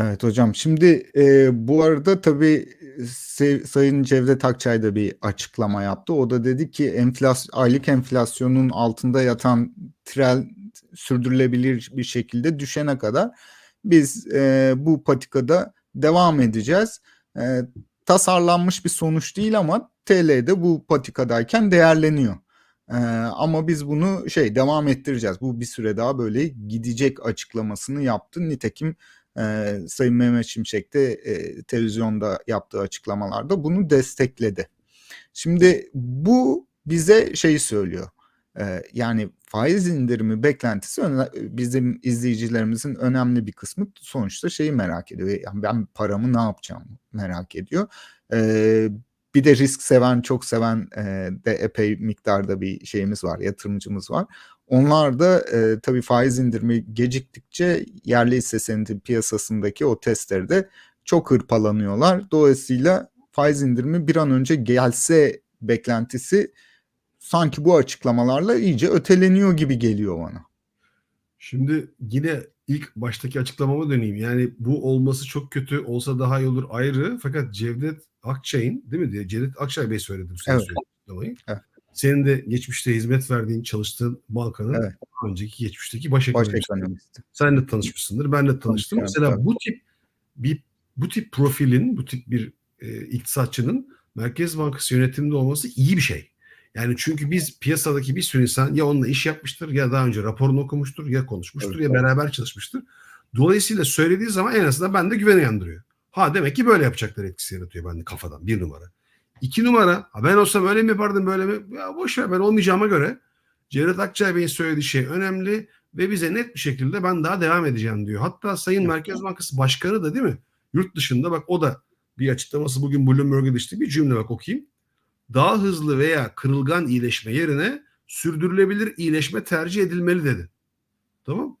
Evet hocam. Şimdi e, bu arada tabii Sayın Cevdet Akçay da bir açıklama yaptı. O da dedi ki enflas aylık enflasyonun altında yatan trend sürdürülebilir bir şekilde düşene kadar biz e, bu patikada devam edeceğiz. E, tasarlanmış bir sonuç değil ama TL'de bu patikadayken değerleniyor. E, ama biz bunu şey devam ettireceğiz. Bu bir süre daha böyle gidecek açıklamasını yaptı. Nitekim Sayın Mehmet Şimşek de televizyonda yaptığı açıklamalarda bunu destekledi. Şimdi bu bize şeyi söylüyor. Yani faiz indirimi beklentisi bizim izleyicilerimizin önemli bir kısmı sonuçta şeyi merak ediyor. Yani ben paramı ne yapacağım merak ediyor. Bir de risk seven, çok seven de epey miktarda bir şeyimiz var, yatırımcımız var. Onlar da e, tabii faiz indirimi geciktikçe yerli hisse senedi piyasasındaki o testleri de çok hırpalanıyorlar. Dolayısıyla faiz indirimi bir an önce gelse beklentisi sanki bu açıklamalarla iyice öteleniyor gibi geliyor bana. Şimdi yine ilk baştaki açıklamama döneyim. Yani bu olması çok kötü olsa daha iyi olur ayrı. Fakat Cevdet Akçay'ın değil mi diye Cevdet Akçay Bey söyledi bu Evet. açıklamayı. Evet. Senin de geçmişte hizmet verdiğin, çalıştığın bankanın Evet. önceki geçmişteki baş ekonomisti. Sen de tanışmışsındır. Ben de tanıştım. Tanışıyorum, Mesela tabii. bu tip bir bu tip profilin, bu tip bir e, iktisatçının Merkez Bankası yönetiminde olması iyi bir şey. Yani çünkü biz piyasadaki bir sürü insan ya onunla iş yapmıştır ya daha önce raporunu okumuştur ya konuşmuştur Evet, ya evet. beraber çalışmıştır. Dolayısıyla söylediği zaman en azından bende güven uyandırıyor. Ha demek ki böyle yapacaklar etkisi yaratıyor bende kafadan bir numara. İki numara ha ben olsam öyle mi yapardım böyle mi? Ya boş ver ben olmayacağıma göre Cevdet Akçay Bey'in söylediği şey önemli ve bize net bir şekilde ben daha devam edeceğim diyor. Hatta Sayın Evet. Merkez Bankası Başkanı da değil mi? Yurt dışında bak o da bir açıklaması bugün Bloomberg'e düştü. Bir cümle bak okuyayım. Daha hızlı veya kırılgan iyileşme yerine sürdürülebilir iyileşme tercih edilmeli dedi. Tamam.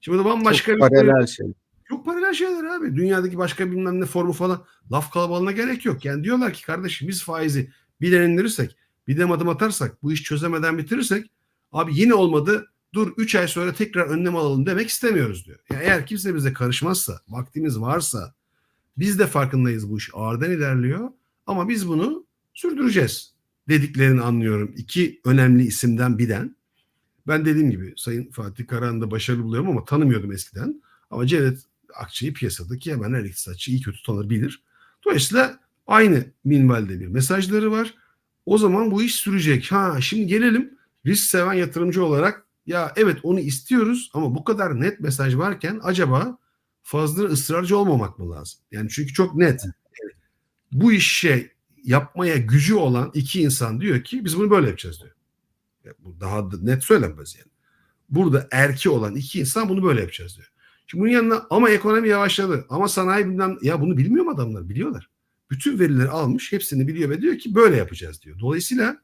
Şimdi bambaşka Çok bir paralel şey. çok paralel şeyler abi. Dünyadaki başka bilmem ne formu falan laf kalabalığına gerek yok. Yani diyorlar ki kardeşim biz faizi bir indirirsek bir de adım atarsak bu iş çözemeden bitirirsek abi yine olmadı dur 3 ay sonra tekrar önlem alalım demek istemiyoruz diyor. Yani eğer kimse bize karışmazsa vaktimiz varsa biz de farkındayız bu iş ağırdan ilerliyor ama biz bunu sürdüreceğiz dediklerini anlıyorum. İki önemli isimden birden. Ben dediğim gibi Sayın Fatih Karahan'ı da başarılı buluyorum ama tanımıyordum eskiden. Ama Cevdet Akçay'ı piyasadaki hemen her iktisatçı iyi kötü tanır. Dolayısıyla aynı minvalde bir mesajları var. O zaman bu iş sürecek. Ha şimdi gelelim risk seven yatırımcı olarak ya evet onu istiyoruz ama bu kadar net mesaj varken acaba fazla ısrarcı olmamak mı lazım? Yani çünkü çok net. Yani bu işe yapmaya gücü olan iki insan diyor ki biz bunu böyle yapacağız diyor. Ya bu daha da net söylenmez yani. Burada erki olan iki insan bunu böyle yapacağız diyor. Şimdi bunun yanına ama ekonomi yavaşladı ama sanayi bilmem ya bunu bilmiyor mu adamlar? Biliyorlar. Bütün verileri almış hepsini biliyor ve diyor ki böyle yapacağız diyor. Dolayısıyla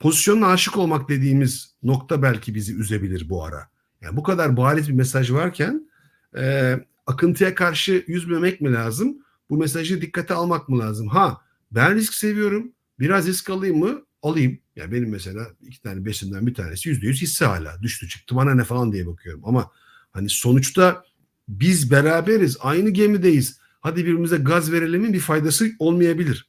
pozisyonuna aşık olmak dediğimiz nokta belki bizi üzebilir bu ara. Yani bu kadar bariz bir mesaj varken e, akıntıya karşı yüzmemek mi lazım? Bu mesajı dikkate almak mı lazım? Ha ben risk seviyorum. Biraz risk alayım mı? Alayım. Ya benim mesela iki tane besimden bir tanesi yüzde yüz hisse hala. Düştü çıktı bana ne falan diye bakıyorum. Ama hani sonuçta biz beraberiz. Aynı gemideyiz. Hadi birbirimize gaz verelemin bir faydası olmayabilir.